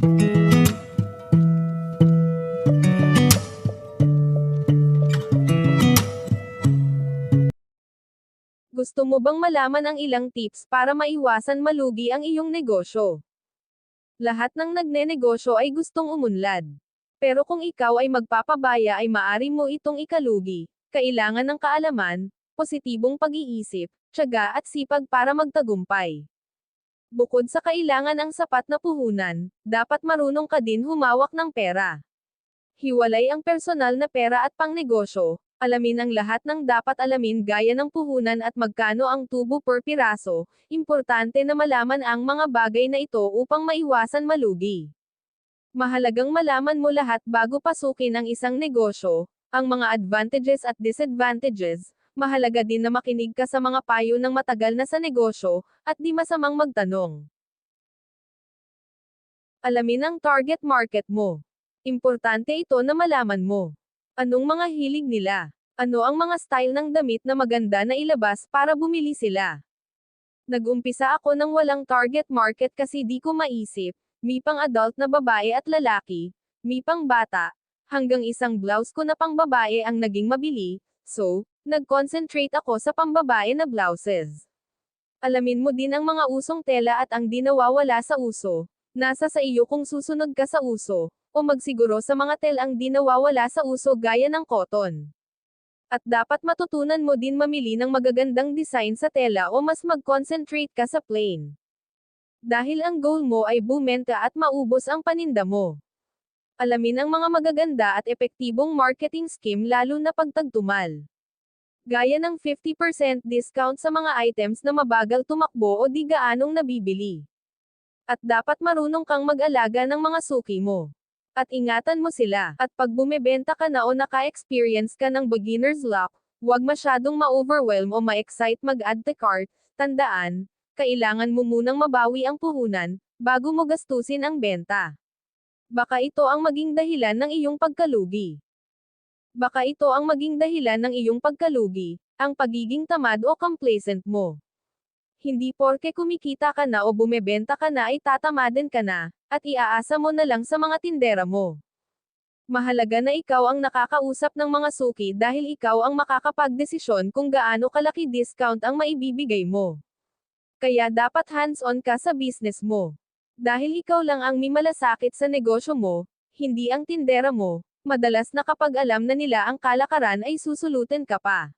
Gusto mo bang malaman ang ilang tips para maiwasan malugi ang iyong negosyo? Lahat ng nagnenegosyo ay gustong umunlad. Pero kung ikaw ay magpapabaya ay maari mo itong ikalugi. Kailangan ng kaalaman, positibong pag-iisip, tiyaga at sipag para magtagumpay. Bukod sa kailangan ang sapat na puhunan, dapat marunong ka din humawak ng pera. Hiwalay ang personal na pera at pangnegosyo, alamin ang lahat ng dapat alamin gaya ng puhunan at magkano ang tubo per piraso, importante na malaman ang mga bagay na ito upang maiwasan malugi. Mahalagang malaman mo lahat bago pasukin ang isang negosyo, ang mga advantages at disadvantages, mahalaga din na makinig ka sa mga payo ng matagal na sa negosyo, at di masamang magtanong. Alamin ang target market mo. Importante ito na malaman mo. Anong mga hilig nila? Ano ang mga style ng damit na maganda na ilabas para bumili sila? Nagumpisa ako ng walang target market kasi di ko maisip, mi pang adult na babae at lalaki, mi pang bata, hanggang isang blouse ko na pang babae ang naging mabili, so, nag-concentrate ako sa pambabae na blouses. Alamin mo din ang mga usong tela at ang di nawawala sa uso, nasa sa iyo kung susunod ka sa uso, o magsiguro sa mga telang di nawawala sa uso gaya ng cotton. At dapat matutunan mo din mamili ng magagandang design sa tela o mas mag-concentrate ka sa plain. Dahil ang goal mo ay bumenta at maubos ang paninda mo. Alamin ang mga magaganda at epektibong marketing scheme lalo na pagtagtumal. Gaya ng 50% discount sa mga items na mabagal tumakbo o di gaanong nabibili. At dapat marunong kang mag-alaga ng mga suki mo. At ingatan mo sila. At pag bumebenta ka na o naka-experience ka ng beginner's luck, huwag masyadong ma-overwhelm o ma-excite mag-add to cart, tandaan, kailangan mo munang mabawi ang puhunan, bago mo gastusin ang benta. Baka ito ang maging dahilan ng iyong pagkalugi. Baka ito ang maging dahilan ng iyong pagkalugi, ang pagiging tamad o complacent mo. Hindi porke kumikita ka na o bumebenta ka na ay tatamaden ka na, at iaasa mo na lang sa mga tindera mo. Mahalaga na ikaw ang nakakausap ng mga suki dahil ikaw ang makakapagdesisyon kung gaano kalaki discount ang maibibigay mo. Kaya dapat hands-on ka sa business mo. Dahil ikaw lang ang mimalasakit sa negosyo mo, hindi ang tindera mo, madalas na kapag alam na nila ang kalakaran ay susulutin ka pa.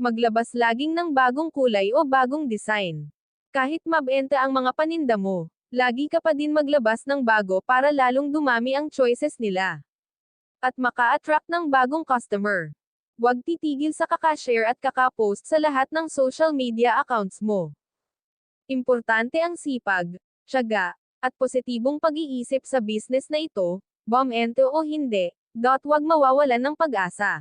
Maglabas laging ng bagong kulay o bagong design. Kahit mabenta ang mga paninda mo, lagi ka pa din maglabas ng bago para lalong dumami ang choices nila. At maka-attract ng bagong customer. Huwag titigil sa kakashare at kakapost sa lahat ng social media accounts mo. Importante ang sipag, tiyaga, at positibong pag-iisip sa business na ito, bomb ente o hindi, dot wag mawawalan ng pag-asa.